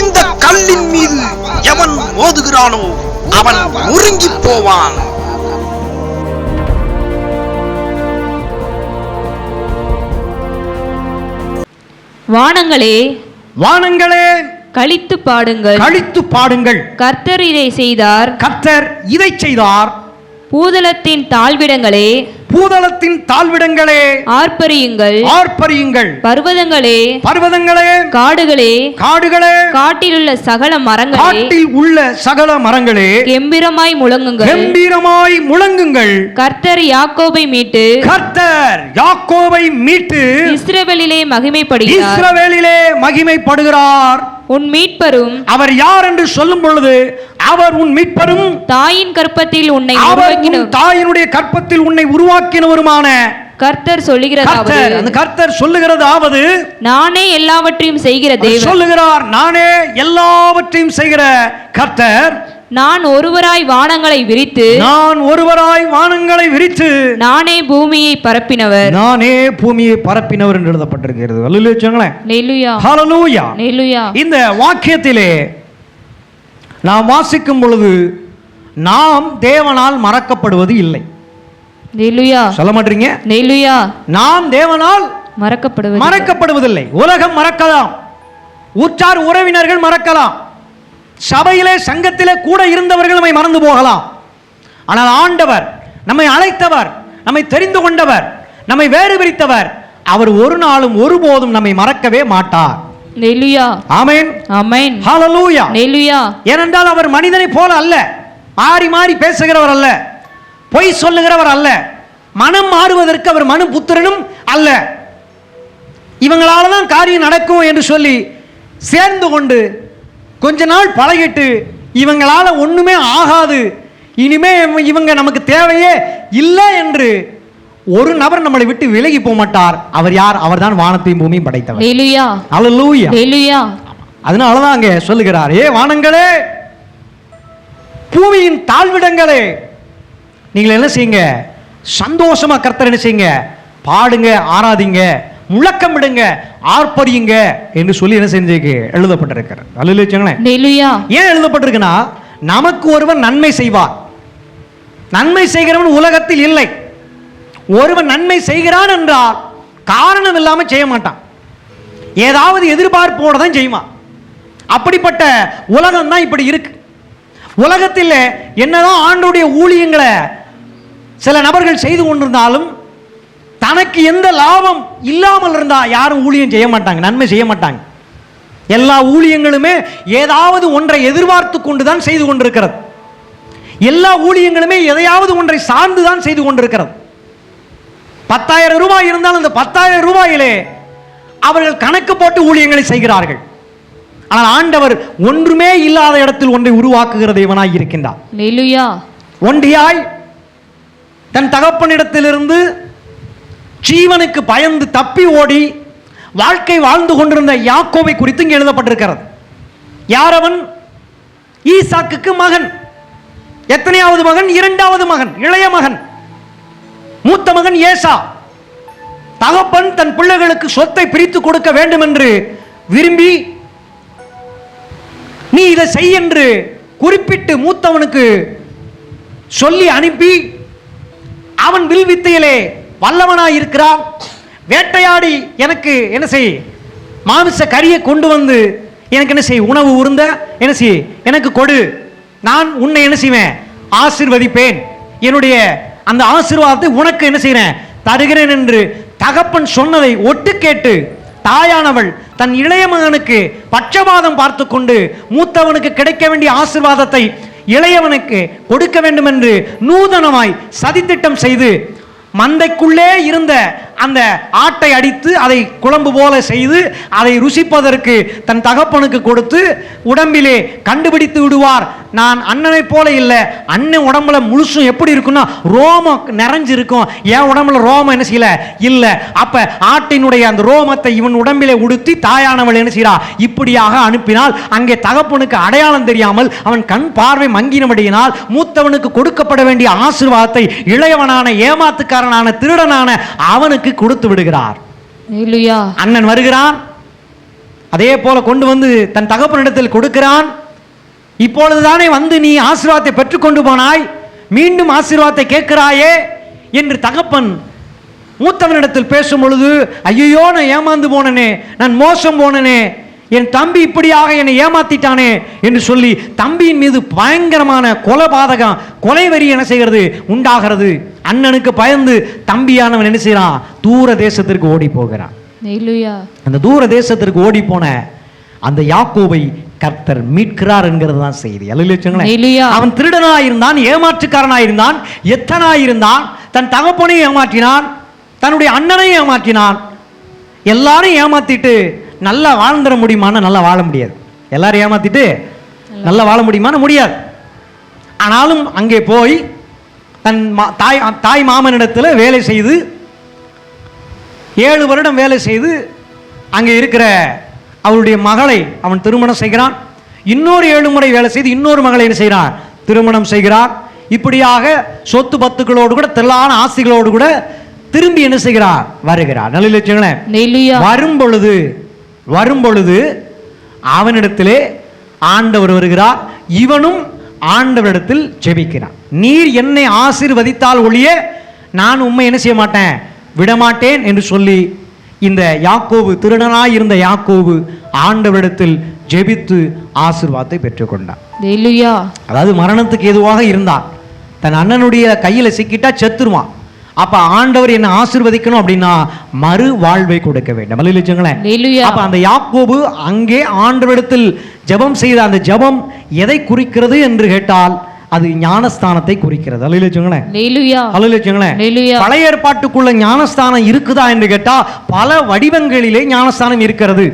இந்த கல்லின் மீது எவன் மோதுகிறானோ அவன் நொறுங்கி போவான். வானங்களே வானங்களே கழித்து பாடுங்கள். கழித்து பாடுங்கள். கர்த்தர் இதை செய்தார். கர்த்தர் இதை செய்தார். பூதலத்தின் தாழ்விடங்களே பூதளத்தின் தாழ்விடங்களே ஆர்ப்பரியுங்கள். ஆர்ப்பரியுங்கள். பர்வதங்களே பர்வதங்களே காடுகளே காடுகளே காட்டிலுள்ள சகல மரங்களே காட்டில் உள்ள சகல மரங்களே கெம்பிரமாய் முழங்குங்கள். கம்பீரமாய் முழங்குங்கள். கர்த்தர் யாக்கோபை மீட்டு கர்த்தர் யாக்கோவை மீட்டு இஸ்ரவேலிலே மகிமைப்படுகிறார். இஸ்ரவேலிலே மகிமைப்படுகிறார். உன் மீட்பரும் அவர் யார் என்று சொல்லும் பொழுது அவர் உன் மீட்பரும் தாயின் கற்பத்தில் உன்னை அவர் தாயினுடைய கற்பத்தில் உன்னை உருவாக்கினவருமான கர்த்தர் கர்த்தர் சொல்லுகிறதாவது அந்த கர்த்தர் சொல்லுகிறதாவது. நானே எல்லாவற்றையும் செய்கிற தேவன். சொல்லுகிறார் நானே எல்லாவற்றையும் செய்கிற கர்த்தர். நான் ஒருவராய் வானங்களை விரித்து நான் ஒருவராய் வானங்களை விரித்து நானே பூமியை பரப்பினவர். நானே பூமியை பரப்பினவர் என்று எழுதப்பட்டிருக்கிறது. இந்த வாக்கியத்திலே நாம் வாசிக்கும் பொழுது நாம் தேவனால் மறக்கப்படுவது இல்லை. சொல்ல மாட்டீங்க? நாம் தேவனால் மறக்கப்படுவது மறக்கப்படுவதில்லை. உலகம் மறக்கலாம். உற்றார் உறவினர்கள் மறக்கலாம். சபையிலே சங்கத்திலே கூட இருந்தவர்கள் நம்மை மறந்து போகலாம். ஆனால் ஆண்டவர் நம்மை அழைத்தவர் நம்மை தெரிந்து கொண்டவர் நம்மை வேறு பிரித்தவர் அவர் ஒரு நாளும் ஒருபோதும் நம்மை மறக்கவே மாட்டார். ஏனென்றால் அவர் மனிதனைப் போல அல்ல. மாறி மாறி பேசுகிறவர் அல்ல. பொய் சொல்லுகிறவர் அல்ல. மனம் மாறுவதற்கு அவர் மனு புத்திரனும் அல்ல. இவங்களால தான் காரியம் நடக்கும் என்று சொல்லி சேர்ந்து கொண்டு கொஞ்ச நாள் பழகிட்டு இவங்களால ஒண்ணுமே ஆகாது. இனிமே இவ- இவங்க நமக்கு தேவையே இல்லை என்று ஒரு நபர் நம்மளை விட்டு விலகி போக மாட்டார். அவர் யார்? அவர்தான் வானத்தையும் பூமியும் படைத்தவர். நெல்லுயா அல்லூயா நெல்லுயா அதனால தான் அங்கே சொல்லுகிறார் ஏ வானங்களே பூமியின் தாழ்விடங்களே நீங்கள் என்ன செய்யுங்க? சந்தோஷமா கர்த்தர் என்ன செய்யுங்க? பாடுங்க ஆராதிங்க முழக்கமிடுங்க ஆர்ப்பரியுங்க என்று சொல்லி என்ன செஞ்சுக்கு எழுதப்பட்டிருக்கிறார் அல்ல நெல்லுயா ஏன் எழுதப்பட்டிருக்குன்னா நமக்கு ஒருவன் நன்மை செய்வார் நன்மை செய்கிறவன் உலகத்தில் இல்லை. ஒருவன் நன்மை செய்கிறான் என்றால் காரணம் இல்லாம செய்ய மாட்டான். ஏதாவது எதிர்பார்ப்போட தான் செய்வான். அப்படிப்பட்ட உலகம் தான் இப்படி இருக்கு. உலகத்தில் என்னதான் ஆண்டுடைய ஊழியங்களை சில நபர்கள் செய்து கொண்டிருந்தாலும் தனக்கு எந்த லாபம் இல்லாமல் இருந்தா யாரும் ஊழியம் செய்ய மாட்டாங்க நன்மை செய்ய மாட்டாங்க. எல்லா ஊழியங்களுமே ஏதாவது ஒன்றை எதிர்பார்த்து கொண்டு தான் செய்து கொண்டிருக்கிறது. எல்லா ஊழியங்களுமே எதையாவது ஒன்றை சார்ந்து தான் செய்து கொண்டிருக்கிறது. பத்தாயிரம் ரூபாய் இருந்தால் அந்த பத்தாயிரம் ரூபாயிலே அவர்கள் கணக்கு போட்டு ஊழியங்களை செய்கிறார்கள். ஆனால் ஆண்டவர் ஒன்றுமே இல்லாத இடத்தில் ஒன்றை உருவாக்குகிற தேவனாய் இருக்கின்றார். ஒன்றியாய் தன் தகப்பனிடத்திலிருந்து ஜீவனுக்கு பயந்து தப்பி ஓடி வாழ்க்கை வாழ்ந்து கொண்டிருந்த யாக்கோவை குறித்து இங்கே எழுதப்பட்டிருக்கிறது. யார் அவன் ஈசாக்குக்கு மகன். எத்தனையாவது மகன்? இரண்டாவது மகன். இளைய மகன். மூத்த மகன் ஏசா. தகப்பன் தன் பிள்ளைகளுக்கு சொத்தை பிரித்து கொடுக்க வேண்டும் என்று விரும்பி நீ இதை செய் என்று குறிப்பிட்டு மூத்தவனுக்கு சொல்லி அனுப்பி அவன் வில் வித்தையிலே வல்லவனாக இருக்கிறான் வேட்டையாடி எனக்கு என்ன செய்? மாமிச கறியை கொண்டு வந்து எனக்கு என்ன செய்? உணவு உருந்த என்ன செய்? எனக்கு கொடு. நான் உன்னை என்ன செய்வேன்? ஆசிர்வதிப்பேன். என்னுடைய அந்த ஆசீர்வாதத்தை உனக்கு என்ன செய்கிறேன்? தருகிறேன் என்று தகப்பன் சொன்னதை ஒட்டு கேட்டு தாயானவள் தன் இளைய மகனுக்கு பட்சபாதம் பார்த்து கொண்டு மூத்தவனுக்கு கிடைக்க வேண்டிய ஆசீர்வாதத்தை இளையவனுக்கு கொடுக்க வேண்டும் என்று நூதனமாய் சதித்திட்டம் செய்து மந்தைக்குள்ளே இருந்த அந்த ஆட்டை அடித்து அதை குழம்பு போல செய்து அதை ருசிப்பதற்கு தன் தகப்பனுக்கு கொடுத்து உடம்பிலே கண்டுபிடித்து விடுவார். நான் அண்ணனைப் போல இல்லை. அண்ணன் உடம்புல முழுசும் எப்படி இருக்குன்னா ரோமம் நிறைஞ்சிருக்கும். என் உடம்புல ரோமம் என்ன செய்யல? இல்லை. அப்ப ஆட்டினுடைய அந்த ரோமத்தை இவன் உடம்பிலே உடுத்தி தாயானவள் என்ன செய்றா? இப்படியாக அனுப்பினால் அங்கே தகப்பனுக்கு அடையாளம் தெரியாமல் அவன் கண் பார்வை மங்கினபடியினால் மூத்தவனுக்கு கொடுக்கப்பட வேண்டிய ஆசீர்வாதத்தை இளையவனான ஏமாத்துக்காரனான திருடனான அவனுக்கு கொடுத்து விடுகிறார். அண்ணன் வருகிறான். அதே போல கொண்டு வந்து தன் தகப்பனிடத்தில் கொடுக்கிறான். இப்பொழுதுதானே வந்து நீ ஆசீர்வாதத்தை பெற்றுக்கொண்டு போனாய்? மீண்டும் ஆசீர்வாதத்தை கேட்கிறாயே? என்று தகப்பன் மூத்தவனிடத்தில் பேசும் பொழுது ஐயோ நான் ஏமாந்து போனனே நான் மோசம் போனனே என் தம்பி இப்படியாக என்னை ஏமாத்திட்டானே என்று சொல்லி தம்பியின் மீது பயங்கரமான கொலபாதகம் கொலை வெறி என்ன செய்கிறது? உண்டாகிறது. அண்ணனுக்கு பயந்து தம்பியானவன் என்ன செய்யறான் தூர தேசத்திற்கு ஓடி போகிறான். அந்த தூர தேசத்திற்கு ஓடி போன அந்த யாக்கோபை கர்த்தர் மீட்கிறார் என்கிறது தான் செய்தி அவன் திருடனா இருந்தான் ஏமாற்றுக்காரனா இருந்தான் எத்தனா இருந்தான் தன் தகப்பனையும் ஏமாற்றினான் தன்னுடைய அண்ணனையும் ஏமாற்றினான். எல்லாரும் ஏமாத்திட்டு நல்லா வாழ்ந்துட முடியுமான்னா நல்லா வாழ முடியாது. எல்லாரும் ஏமாத்திட்டு நல்லா வாழ முடியுமான்னு முடியாது. ஆனாலும் அங்கே போய் தன் தாய் தாய் மாமனிடத்தில் வேலை செய்து ஏழு வருடம் வேலை செய்து அங்கே இருக்கிற அவருடைய மகளை அவன் திருமணம் செய்கிறான். இன்னொரு ஏழு முறை வேலை செய்து இன்னொரு மகளை என்ன செய்கிறான் திருமணம் செய்கிறான் இப்படியாக சொத்து பத்துக்களோடு கூட திரளான ஆசைகளோடு கூட திரும்பி என்ன செய்கிறார்? வருகிறார். நல்ல ஹalleluya. வரும் பொழுது வரும் பொழுது அவனிடத்திலே ஆண்டவர் வருகிறார். இவனும் ஆண்டவரிடத்தில் ஜெபிக்கிறான். நீர் என்னை ஆசீர்வதித்தால் ஒழிய நான் உண்மை என்ன செய்ய மாட்டேன்? விடமாட்டேன் என்று சொல்லி இந்த யாக்கோபு திருடனாய் இருந்த யாக்கோபு ஆண்டவரிடத்தில் ஜெபித்து ஆசீர்வாதத்தை பெற்றுக்கொண்டான். அதாவது மரணத்துக்கு எதுவாக இருந்தான் தன் அண்ணனுடைய கையில சிக்கிட்டா செத்துருவான் அப்ப ஆண்டவர் என்ன ஆசீர்வதிக்கணும் அப்படின்னா மறு வாழ்வை கொடுக்க வேண்டும். ஹalleluya. அப்ப அந்த யாக்கோபு அங்கே ஆண்டவரிடத்தில் ஜெபம் செய்த அந்த ஜெபம் எதை குறிக்கிறது என்று கேட்டால் அது ஞானஸ்தானத்தை குறிக்கிறது. அல்லேலூயாங்களேன் ஹalleluya. அல்லேலூயாங்களேன் ஹalleluya. பழைய ஏற்பாட்டுக்குள்ள ஞானஸ்தானம் இருக்குதா என்று கேட்டா பல வடிவங்களிலே ஞானஸ்தானம் இருக்கிறது.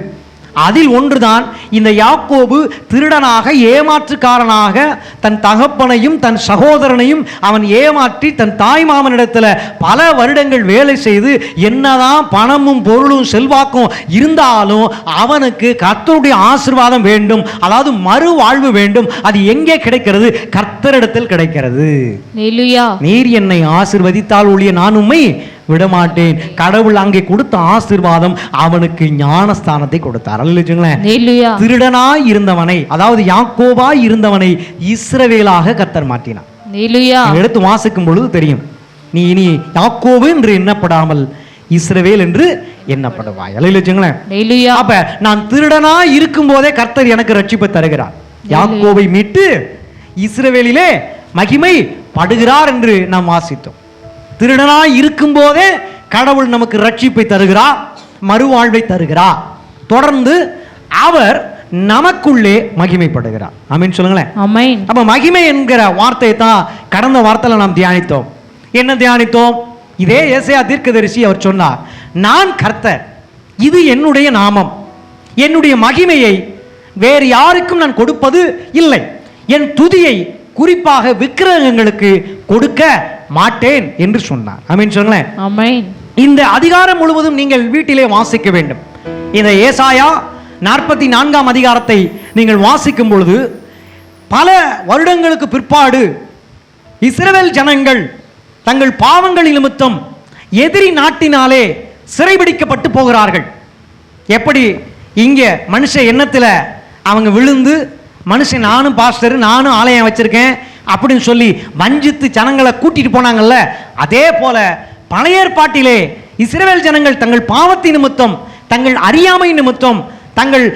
அதில் ஒன்றுதான் இந்த யாக்கோபு திருடனாக ஏமாற்றுக்காரனாக தன் தகப்பனையும் தன் சகோதரனையும் அவன் ஏமாற்றி தன் தாய் மாமனிடத்துல பல வருடங்கள் வேலை செய்து என்னதான் பணமும் பொருளும் செல்வாக்கும் இருந்தாலும் அவனுக்கு கர்த்தருடைய ஆசீர்வாதம் வேண்டும். அதாவது மறு வாழ்வு வேண்டும். அது எங்கே கிடைக்கிறது? கர்த்தரிடத்தில் கிடைக்கிறது. நீர் என்னை ஆசிர்வதித்தால் ஒழிய நான் உம்மை விடமாட்டேன். கடவுள் அங்கே கொடுத்த ஆசீர்வாதம் அவனுக்கு ஞானஸ்தானத்தை கொடுத்தார். திருடனாய் இருந்தவனை அதாவது யாக்கோபாய் இருந்தவனை இஸ்ரவேலாக கத்தர் நீங்க எடுத்து வாசிக்கும் பொழுது தெரியும். நீ இனி யாக்கோபு என்று எண்ணப்படாமல் இஸ்ரவேல் என்று எண்ணப்படுவாய். ஹalleluya அப்ப நான் திருடனா இருக்கும் போதே கர்த்தர் எனக்கு ரட்சிப்பை தருகிறார். யாக்கோவை மீட்டு இஸ்ரவேலிலே மகிமை படுகிறார் என்று நாம் வாசித்தோம். திருடனாய் இருக்கும் போதே கடவுள் நமக்கு ரட்சிப்பை தருகிறார் மறுவாழ்வை தருகிறார் தொடர்ந்து அவர் நமக்குள்ளே மகிமைப்படுகிறார். ஆமென் சொல்லுங்களேன். அப்ப மகிமை என்கிற வார்த்தையை தான் கடந்த வார்த்தையில நாம் தியானித்தோம். என்ன தியானித்தோம்? இதே ஏசையா தீர்க்கதரிசி அவர் சொன்னார் நான் கர்த்தர். இது என்னுடைய நாமம். என்னுடைய மகிமையை வேறு யாருக்கும் நான் கொடுப்பது இல்லை. என் துதியை குறிப்பாக விக்கிரகங்களுக்கு கொடுக்க மாட்டேன் என்று சொன்னார். சொல்லுங்களேன். ஆமென். இந்த அதிகாரம் முழுவதும் நீங்கள் வீட்டிலே வாசிக்க வேண்டும். இந்த ஏசாயா நாற்பத்தி நான்காம் அதிகாரத்தை நீங்கள் வாசிக்கும் பொழுது பல வருடங்களுக்கு பிற்பாடு இஸ்ரவேல் ஜனங்கள் தங்கள் பாவங்களின் நிமித்தம் எதிரி நாட்டினாலே சிறைபிடிக்கப்பட்டு போகிறார்கள். எப்படி? இங்க மனுஷ எண்ணத்துல அவங்க விழுந்து மனுஷன் நானும் பாஸ்டர் நானும் ஆலயம் வச்சிருக்கேன் அப்படின்னு சொல்லி வஞ்சித்து ஜனங்களை கூட்டிட்டு போனாங்கல்ல அதே போல பழைய ஏற்பாட்டிலே இஸ்ரேல் ஜனங்கள் தங்கள் பாவத்தின் நிமித்தம் தங்கள் அறியாமை நிமித்தம் தங்கள்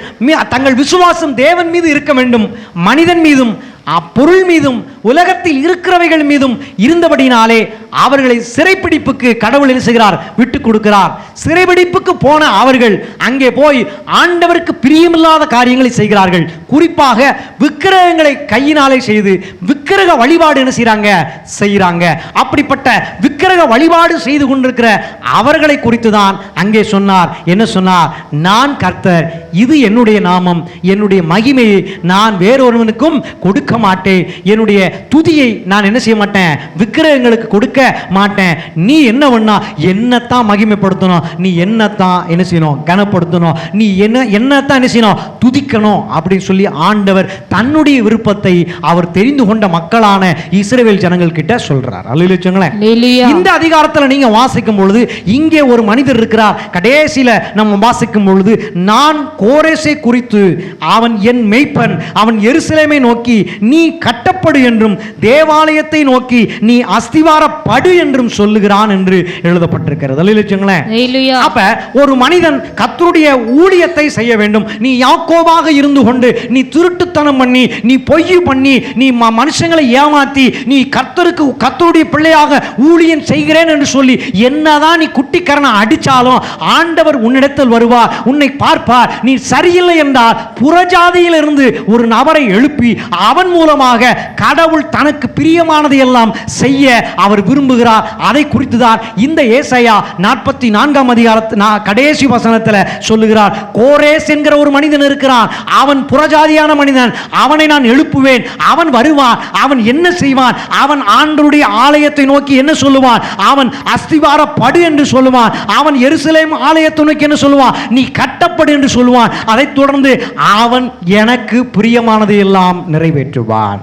தங்கள் விசுவாசம் தேவன் மீது இருக்க வேண்டும் மனிதன் மீதும் அப்பொருள் மீதும் உலகத்தில் இருக்கிறவைகள் மீதும் இருந்தபடினாலே அவர்களை சிறைப்பிடிப்புக்கு கடவுள் என்ன செய்கிறார்? விட்டு கொடுக்கிறார். சிறைப்பிடிப்புக்கு போன அவர்கள் அங்கே போய் ஆண்டவருக்கு பிரியமில்லாத காரியங்களை செய்கிறார்கள். குறிப்பாக விக்கிரகங்களை கையினாலே செய்து விக்கிரக வழிபாடு என்ன செய்கிறாங்க செய்கிறாங்க அப்படிப்பட்ட விக்கிரக வழிபாடு செய்து கொண்டிருக்கிற அவர்களை குறித்து தான் அங்கே சொன்னார். என்ன சொன்னார்? நான் கர்த்தர் இது என்னுடைய நாமம். என்னுடைய மகிமையை நான் வேறொருவனுக்கும் கொடுக்க மாட்டேன். என்னுடைய துதியை நான் என்ன செய்ய மாட்டேன்? விக்கிரகங்களுக்கு கொடுக்க மாட்டேன். நீ என்ன பண்ணா என்னத்தான் மகிமைப்படுத்தணும் நீ என்னத்தான் என்ன செய்யணும் கனப்படுத்தணும் நீ என்ன என்னத்தான் என்ன செய்யணும் துதிக்கணும் அப்படின்னு சொல்லி ஆண்டவர் தன்னுடைய விருப்பத்தை அவர் தெரிந்து கொண்ட மக்களான இஸ்ரவேல் ஜனங்கள் கிட்ட சொல்றார். இந்த அதிகாரத்துல நீங்க வாசிக்கும் பொழுது இங்கே ஒரு மனிதர் இருக்கிறார். கடைசியில நம்ம வாசிக்கும் பொழுது நான் கோரேசை குறித்து அவன் என் மெய்ப்பன் அவன் எருசலேமை நோக்கி நீ கட்டப்படு என்றும் தேவாலயத்தை நோக்கி நீ அஸ்திவாரப்படு என்றும் சொல்லுகிறான் என்று எழுதப்பட்டிருக்கிறது. Hallelujah. அப்ப ஒரு மனிதன் கர்த்தருடைய ஊழியத்தை செய்ய வேண்டும். நீ யாக்கோபாக இருந்து கொண்டு நீ திருட்டுத்தனம் பண்ணி நீ பொய் பண்ணி நீ மனுஷங்களை ஏமாத்தி நீ கர்த்தருக்கு கர்த்தருடைய பிள்ளையாக ஊழியம் செய்கிறேன் என்று சொல்லி என்னதான் நீ குட்டிக்கரணை அடிச்சாலும் ஆண்டவர் உன்னிடத்தில் வருவார் உன்னை பார்ப்பார். நீ சரியில்லை என்றால் புறஜாதியிலிருந்து ஒரு நபரை எழுப்பி அவன் மூலமாக கடவுள் தனக்கு பிரியமானதை எல்லாம் செய்ய அவர் விரும்புகிறார். அதை குறித்து தான் இந்த ஏசையா நாற்பத்தி நான்காம் அதிகாரத்து நான் கடைசி வசனத்தில் சொல்லுகிறார். கோரேஸ் என்கிற ஒரு மனிதன் இருக்கிறான். அவன் புறஜாதியான மனிதன். அவனை நான் எழுப்புவேன். அவன் வருவான். அவன் என்ன செய்வான்? அவன் ஆண்டருடைய ஆலயத்தை நோக்கி என்ன சொல்லுவான்? அவன் அஸ்திவார படு என்று சொல்லுவான். அவன் எருசலேம் ஆலயத்தை நோக்கி என்ன சொல்லுவான்? நீ கட்டப்படு என்று சொல்லுவான். அதைத் தொடர்ந்து அவன் எனக்கு பிரியமானதை எல்லாம் நிறைவேற்றுவான்.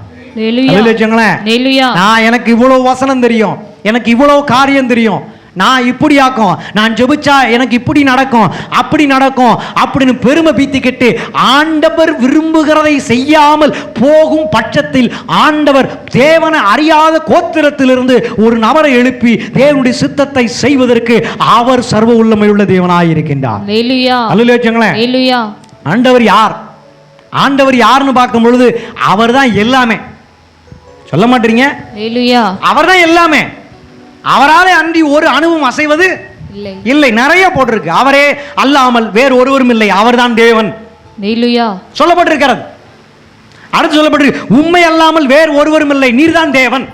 நான் எனக்கு இவ்வளவு வசனம் தெரியும் எனக்கு இவ்வளவு காரியம் தெரியும் நான் இப்படி ஆக்கும் நான் ஜெபிச்சா எனக்கு இப்படி நடக்கும் அப்படி நடக்கும் அப்படின்னு பெருமை பீத்திக்கிட்டு ஆண்டவர் விரும்புகிறதை செய்யாமல் போகும் பட்சத்தில் ஆண்டவர் தேவனை அறியாத கோத்திரத்திலிருந்து ஒரு நபரை எழுப்பி தேவனுடைய சித்தத்தை செய்வதற்கு அவர் சர்வ உள்ளமையுள்ள தேவனாய் இருக்கின்றார் Hallelujah. அல்லேலூயாங்களேன். Hallelujah. ஆண்டவர் யார் ஆண்டவர் யாருன்னு பார்க்கும் பொழுது அவர் தான் எல்லாமே சொல்ல மாட்டீங்க. அவர் தான் எல்லாமே. அவராலே அன்றி ஒரு அணுவும் அசைவது இல்லை. நிறைய போட்டிருக்கு. அவரே அல்லாமல் வேறு ஒருவரும் இல்லை. அவர்தான் தேவன். சொல்லப்பட்டிருக்கிறது. அடுத்து சொல்லப்பட்டிருக்கு. உண்மை அல்லாமல் வேறு ஒருவரும் இல்லை. நீர்தான் தேவன்.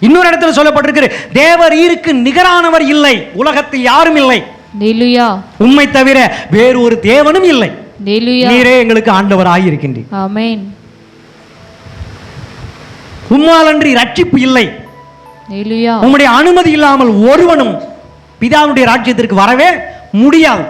இன்னொரு இடத்துல சொல்லப்பட்டிருக்கு தேவர் ஈருக்கு நிகரானவர் இல்லை. உலகத்தில் யாரும் இல்லை. உண்மை தவிர வேறு ஒரு தேவனும் இல்லை. நீரே எங்களுக்கு ஆண்டவராய் இருக்கின்றீர். Amen. உம்மாலன்றி ரட்சிப்பு இல்லை. உம்முடைய அனுமதி இல்லாமல் ஒருவனும் பிதாவுடைய ராஜ்யத்திற்கு வரவே முடியாது.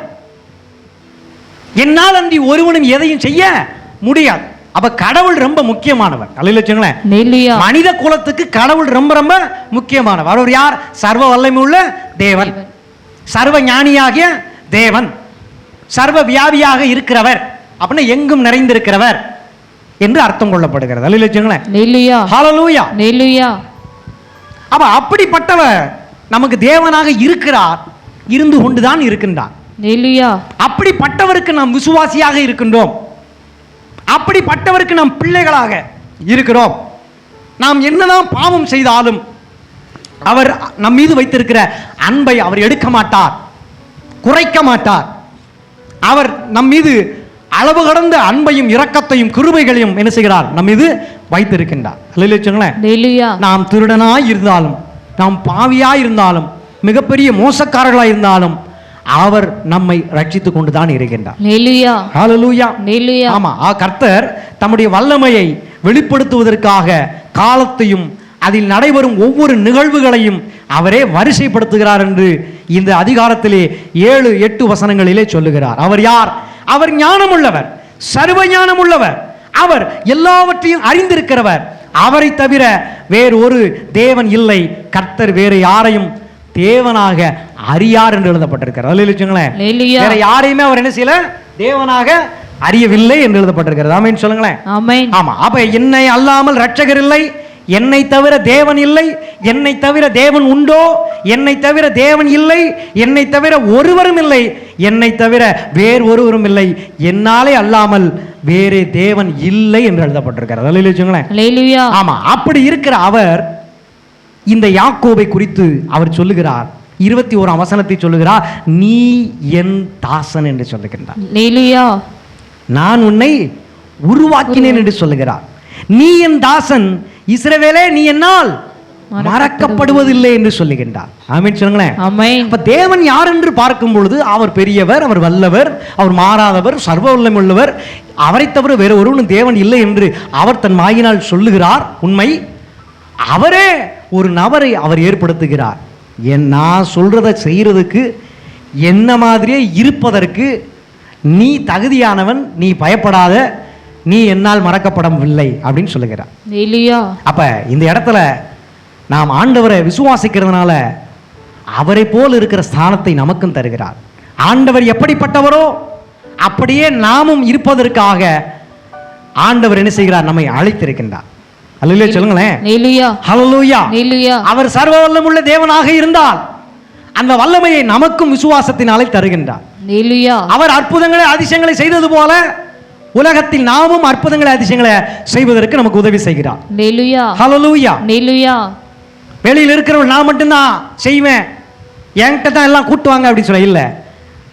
என்னால் அன்றி ஒருவனும் எதையும் செய்ய முடியாது. அப்ப கடவுள் ரொம்ப முக்கியமானவர். அல்ல வச்சுங்களேன் Hallelujah. மனித குலத்துக்கு கடவுள் ரொம்ப ரொம்ப முக்கியமானவர். அவர் யார்? சர்வ வல்லமை உள்ள தேவன். தேவன். சர்வ ஞானியாகிய தேவன். சர்வ வியாபியாக இருக்கிறவர். அப்படின்னு எங்கும் நிறைந்திருக்கிறவர். என்று அர்த்தம் கொள்ளப்படுகிறது. அல்ல வச்சுங்களேன் Hallelujah. ஹalleluya Hallelujah. அப்ப அப்படிப்பட்டவர் நமக்கு தேவனாக இருக்கிறார் இருந்து கொண்டுதான் இருக்கின்றார். Hallelujah. அப்படிப்பட்டவருக்கு நாம் விசுவாசியாக இருக்கின்றோம். அப்படிப்பட்டவருக்கு நாம் பிள்ளைகளாக இருக்கிறோம். நாம் என்னதான் பாவம் செய்தாலும் அவர் நம் மீது வைத்திருக்கிற அன்பை அவர் எடுக்க மாட்டார் குறைக்க மாட்டார். அவர் நம் மீது அளவு கடந்த அன்பையும் இரக்கத்தையும் கிருபைகளையும் என்ன செய்கிறார்? நம் மீது வைத்திருக்கின்றார். நாம் திருடனாய் இருந்தாலும் நாம் பாவியாய் இருந்தாலும் மிகப்பெரிய மோசக்காரர்களாய் இருந்தாலும் அவர் நம்மை ரட்சித்துக் கொண்டுதான் இருக்கின்றார். Hallelujah. ஹalleluya Hallelujah. ஆமா கர்த்தர் தம்முடைய வல்லமையை வெளிப்படுத்துவதற்காக காலத்தையும் அதில் நடைபெறும் ஒவ்வொரு நிகழ்வுகளையும் அவரே வரிசைப்படுத்துகிறார் என்று இந்த அதிகாரத்திலே ஏழு எட்டு வசனங்களிலே சொல்லுகிறார். அவர் யார்? அவர் ஞானமுள்ளவர் சர்வ ஞானமுள்ளவர். அவர் எல்லாவற்றையும் அறிந்திருக்கிறவர். அவரை தவிர வேறு ஒரு தேவன் இல்லை. கர்த்தர் வேறு யாரையும் தேவனாக அறியார் என்று எழுதப்பட்டிருக்கிறார். Hallelujah. வேற யாரையுமே அவர் என்ன செய்யல? தேவனாக அறியவில்லை என்று எழுதப்பட்டிருக்கிறது. ஆமென் சொல்லுங்களேன். ஆமா. அப்ப என்னை அல்லாமல் ரட்சகர் இல்லை. என்னை தவிர தேவன் இல்லை என்னை தவிர தேவன் உண்டோ என்னை தவிர தேவன் இல்லை என்னை தவிர ஒருவரும் இல்லை என்னை தவிர வேறு ஒருவரும் இல்லை. என்னாலே அல்லாமல் வேறே தேவன் இல்லை என்று எழுதப்பட்டிருக்கிறது. அல்ல வச்சுங்களேன். ஆமா அப்படி இருக்கிற அவர் இந்த யாக்கோபை குறித்து அவர் சொல்லுகிறார். இருபத்தி ஓராம் வசனத்தை சொல்லுகிறார். நீ என் தாசன் என்று சொல்லுகின்றார். நான் உன்னை உருவாக்கினேன் என்று சொல்லுகிறார். நீ என் தாசன் இஸ்ரவேலே நீ என்னால் மறக்கப்படுவதில்லை. என்று சொல்லுகின்றார். ஆமென் சொல்லுங்களேன். அப்ப தேவன் யார் என்று பார்க்கும் பொழுது அவர் பெரியவர் அவர் வல்லவர் அவர் மாறாதவர் சர்வ வல்லமை உள்ளவர் அவரை தவிர வேறு ஒருவனும் தேவன் இல்லை என்று அவர் தன் வாயினால் சொல்லுகிறார். உண்மை அவரே ஒரு நபரை அவர் ஏற்படுத்துகிறார். என் நான் சொல்றத செய்யறதுக்கு என்ன மாதிரியே இருப்பதற்கு நீ தகுதியானவன் நீ பயப்படாத நீ என்னால் மறக்கப்படவில்லை அப்படின்னு சொல்லுகிறார். ஹalleluya அப்ப இந்த இடத்துல நாம் ஆண்டவரை விசுவாசிக்கிறதுனால அவரை போல் இருக்கிற ஸ்தானத்தை நமக்கும் தருகிறார். ஆண்டவர் எப்படிப்பட்டவரோ அப்படியே நாமும் இருப்பதற்காக ஆண்டவர் என்ன செய்கிறார்? நம்மை அழைத்திருக்கின்றார். அல்லையா சொல்லுங்களேன். அவர் சர்வ வல்லமுள்ள தேவனாக இருந்தால் அந்த வல்லமையை நமக்கும் விசுவாசத்தினாலே தருகின்றார். அவர் அற்புதங்களை அதிசயங்களை செய்தது போல உலகத்தில் நாமும் அற்புதங்களை அதிசயங்களை செய்வதற்கு நமக்கு உதவி செய்கிறார். வெளியில் இருக்கிறவள் நான் மட்டும்தான் செய்வேன். என்கிட்ட தான் எல்லாம் கூட்டுவாங்க அப்படின்னு சொல்ல இல்லை.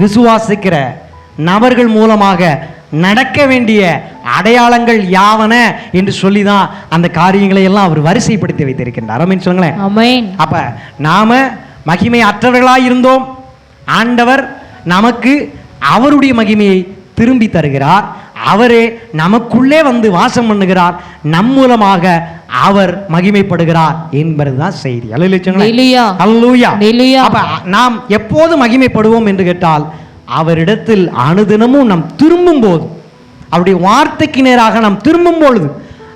விசுவாசிக்கிற நபர்கள் மூலமாக நடக்க வேண்டிய அடையாளங்கள் யாவன என்று சொல்லி தான் அந்த காரியங்களை எல்லாம் அவர் வரிசைப்படுத்தி வைத்திருக்கின்றார். அப்படின்னு சொல்லுங்களேன். அப்ப நாம மகிமை அற்றவர்களாய் இருந்தோம். ஆண்டவர் நமக்கு அவருடைய மகிமையை திரும்பி தருகிறார். அவரே நமக்குள்ளே வந்து வாசம் பண்ணுகிறார். நம் மூலமாக அவர் மகிமைப்படுகிறார் என்பதுதான் செய்தி. அப்ப நாம் எப்போது மகிமைப்படுவோம் என்று கேட்டால் அவரிடத்தில் அனுதினமும் நாம் திரும்பும் போது அவருடைய வார்த்தைக்கு நேராக நாம் திரும்பும் பொழுது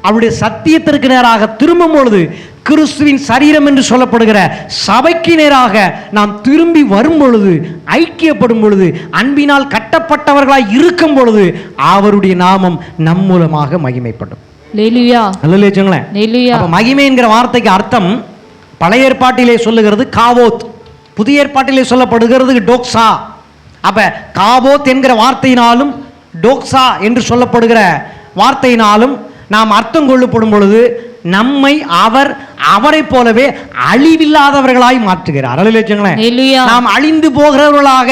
அவருடைய சத்தியத்திற்கு நேராக திரும்பும் பொழுது கிறிஸ்துவின் சரீரம் என்று சொல்லப்படுகிற சபைக்கு நேராக நாம் திரும்பி வரும் பொழுது ஐக்கியப்படும் பொழுது அன்பினால் கட்டப்பட்டவர்களாய் இருக்கும் பொழுது அவருடைய நாமம் நம் மூலமாக மகிமைப்படும். ஹalleluya நல்ல வச்சுங்களேன் ஹalleluya அப்ப மகிமை என்கிற வார்த்தைக்கு அர்த்தம் பழைய ஏற்பாட்டிலே சொல்லுகிறது காவோத் புதிய ஏற்பாட்டிலே சொல்லப்படுகிறது டோக்ஸா. அப்ப காவோத் என்கிற வார்த்தையினாலும் டோக்ஸா என்று சொல்லப்படுகிற வார்த்தையினாலும் நாம் அர்த்தம் கொள்ளப்படும் பொழுது நம்மை அவர் அவரை போலவே அழிவில்லாதவர்களாய் மாற்றுகிறார். நாம் அழிந்து போகிறவர்களாக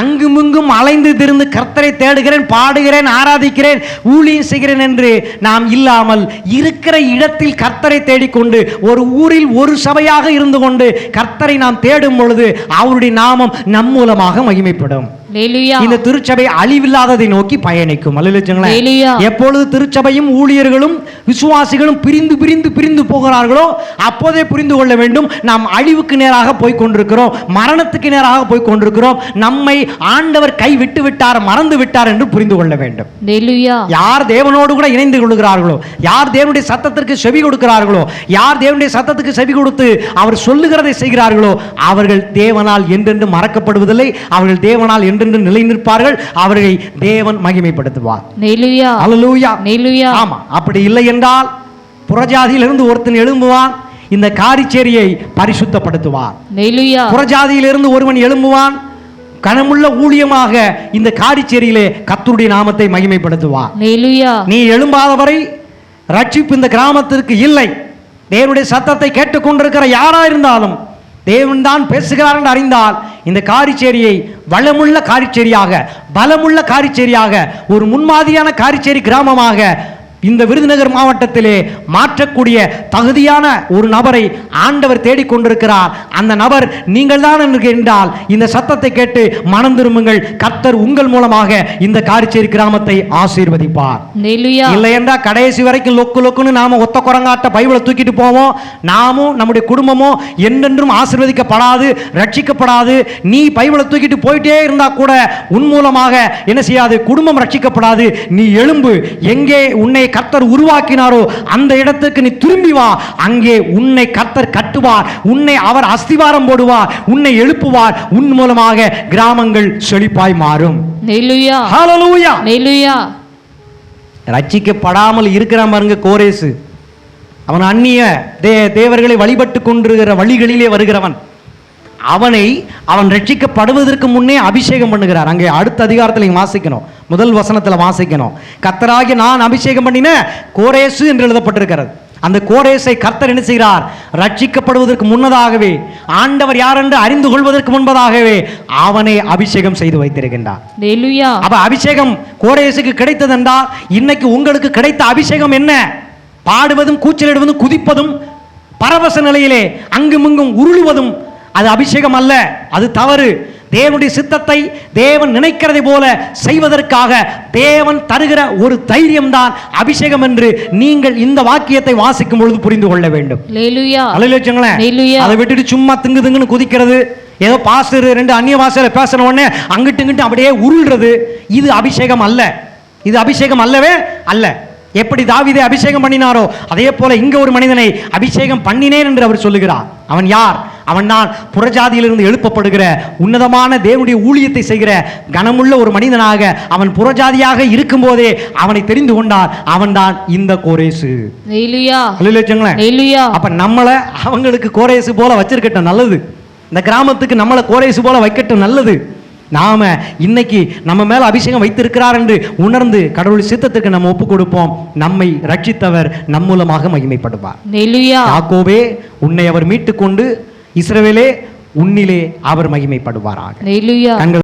அங்குமிங்கும் அலைந்து திரிந்து கர்த்தரை தேடுகிறேன் பாடுகிறேன் ஆராதிக்கிறேன் ஊழியம் செய்கிறேன் என்று நாம் இல்லாமல் இருக்கிற இடத்தில் கர்த்தரை தேடிக்கொண்டு ஒரு ஊரில் ஒரு சபையாக இருந்து கொண்டு கர்த்தரை நாம் தேடும் பொழுது அவருடைய நாமம் நம் மூலமாக மகிமைப்படும். இந்த திருச்சபை அழிவில்லாததை நோக்கி பயணிக்கும். எப்பொழுது திருச்சபையும் ஊழியர்களும் விசுவாசிகளும் பிரிந்து பிரிந்து பிரிந்து போகிறார்களோ அப்போதே புரிந்து கொள்ள வேண்டும். நாம் அழிவுக்கு நேராக போய் கொண்டிருக்கிறோம். மரணத்துக்கு நேராக போய் கொண்டிருக்கிறோம். நம்மை ஆண்டவர் கை விட்டு விட்டார் மறந்து விட்டார் என்று புரிந்து கொள்ள வேண்டும். யார் தேவனோடு கூட இணைந்து கொள்கிறார்களோ யார் தேவனுடைய சத்தத்திற்கு செவி கொடுக்கிறார்களோ யார் தேவனுடைய சத்தத்துக்கு செவி கொடுத்து அவர் சொல்லுகிறதை செய்கிறார்களோ அவர்கள் தேவனால் என்றென்று மறக்கப்படுவதில்லை. அவர்கள் தேவனால் என்றென்று நிலை நிற்பார்கள் அவர்களை தேவன் மகிமைப்படுத்துவார். ஆமா அப்படி இல்லை என்றால் புறஜாதியிலிருந்து ஒருத்தன் எழும்புவான் இந்த காரிச்சேரியை பரிசுத்தப்படுத்துவார். புறஜாதியிலிருந்து ஒருவன் எழும்புவான் கனமுள்ள ஊழியமாக இந்த காரிச்சேரியிலே கர்த்தருடைய நாமத்தை மகிமைப்படுத்துவார். நீ எழும்பாதவரை ரட்சிப்பு இந்த கிராமத்திற்கு இல்லை. தேவனுடைய சத்தத்தை கேட்டுக்கொண்டிருக்கிற யாரா இருந்தாலும் தேவன் தான் பேசுகிறார் என்று அறிந்தால் இந்த காரிச்சேரியை வளமுள்ள காரிச்சேரியாக பலமுள்ள காரிச்சேரியாக ஒரு முன்மாதிரியான காரிச்சேரி கிராமமாக இந்த விருதுநகர் மாவட்டத்திலே மாற்றக்கூடிய தகுதியான ஒரு நபரை ஆண்டவர் தேடிக்கொண்டிருக்கிறார். அந்த நபர் நீங்கள் தான் என்றால் இந்த சத்தத்தை கேட்டு மனம் திரும்புங்கள். கர்த்தர் உங்கள் மூலமாக இந்த காரிச்சேரி கிராமத்தை ஆசீர்வதிப்பார். இல்லை என்றா கடைசி வரைக்கும் லொக்கு லொக்குன்னு நாம ஒத்த குரங்காட்ட பைபிளை தூக்கிட்டு போவோம். நாமும் நம்முடைய குடும்பமும் என்றென்றும் ஆசீர்வதிக்கப்படாது ரட்சிக்கப்படாது. நீ பைபிளை தூக்கிட்டு போயிட்டே இருந்தா கூட உன் மூலமாக என்ன செய்யாது? குடும்பம் ரட்சிக்கப்படாது. நீ எழும்பு. எங்கே உன்னை கர்த்தர் உருவாக்கினாரோ அந்த இடத்துக்கு நீ திரும்பி வா. அங்கே உன்னை கர்த்தர் கட்டுவார். உன்னை அவர் அஸ்திவாரம் போடுவார். உன்னை எழுப்புவார். உன் மூலமாக கிராமங்கள் செழிப்பாய் மாறும். ரட்சிக்கப்படாமல் இருக்கிறான் பாருங்க கோரேசு. அவன் அந்நிய தே தேவர்களை வழிபட்டு கொண்டிருக்கிற வழிகளிலே வருகிறவன். அவனை அவன் ரட்சிக்கப்படுவதற்கு முன்னே அபிஷேகம் பண்ணுகிறார். அங்கே அடுத்த அதிகாரத்தில் வாசிக்கணும். முதல் வசனத்துல வாசிக்கணும். கர்த்தராகி நான் அபிஷேகம் பண்ணின கோரேசு என்று எழுதப்பட்டிருக்கிறது. அந்த கோரேசை கர்த்தர் என்ன செய்கிறார்? ரட்சிக்கப்படுவதற்கு முன்னதாகவே ஆண்டவர் யார் என்று அறிந்து கொள்வதற்கு முன்பதாகவே அவனை அபிஷேகம் செய்து வைத்திருக்கின்றார். அப்ப அபிஷேகம் கோரேசுக்கு கிடைத்தது என்றால் இன்னைக்கு உங்களுக்கு கிடைத்த அபிஷேகம் என்ன? பாடுவதும் கூச்சலிடுவதும் குதிப்பதும் பரவச நிலையிலே அங்குமிங்கும் உருளுவதும் அது அபிஷேகம் அல்ல அது தவறு. தேவனுடைய சித்தத்தை தேவன் நினைக்கிறதை போல செய்வதற்காக தேவன் தருகிற ஒரு தைரியம்தான் அபிஷேகம் என்று நீங்கள் இந்த வாக்கியத்தை வாசிக்கும் பொழுது புரிந்து கொள்ள வேண்டும். அதை விட்டுட்டு சும்மா திங்கு திங்குன்னு குதிக்கிறது. ஏதோ பாஸ்டர் ரெண்டு அந்நிய வாசல பேசுன உடனே அங்கிட்டு இங்கிட்டு அப்படியே உருள்றது. இது அபிஷேகம் அல்ல. இது அபிஷேகம் அல்லவே அல்ல. எப்படி தாவீதை அபிஷேகம் பண்ணினாரோ அதே போல இங்க ஒரு மனிதனை அபிஷேகம் பண்ணினேன் என்று அவர் சொல்லுகிறார். அவன் யார்? அவன் தான் புறஜாதியிலிருந்து எழுப்பப்படுகிற உன்னதமான தேவனுடைய ஊழியத்தை செய்கிற கனமுள்ள ஒரு மனிதனாக அவன் புறஜாதியாக இருக்கும்போதே அவனை தெரிந்து கொண்டார் அவன்தான் இந்த கோரேசு. அப்ப நம்மளை அவங்களுக்கு கோரேசு போல வச்சிருக்கட்டும் நல்லது. இந்த கிராமத்துக்கு நம்மளை கோரேசு போல வைக்கட்டும் நல்லது. நாம இன்னைக்கு நம்ம மேல அபிஷேகம் வைத்திருக்கிறார் என்று உணர்ந்து கடவுள் சித்தத்துக்கு நம்ம ஒப்பு கொடுப்போம். நம்மை ரட்சித்தவர் நம் மூலமாக மகிமைப்படுவார். யாக்கோபே உன்னை அவர் மீட்டுக்கொண்டு இஸ்ரவேலே உன்னிலே அவர் மகிமைப்படுவாராக.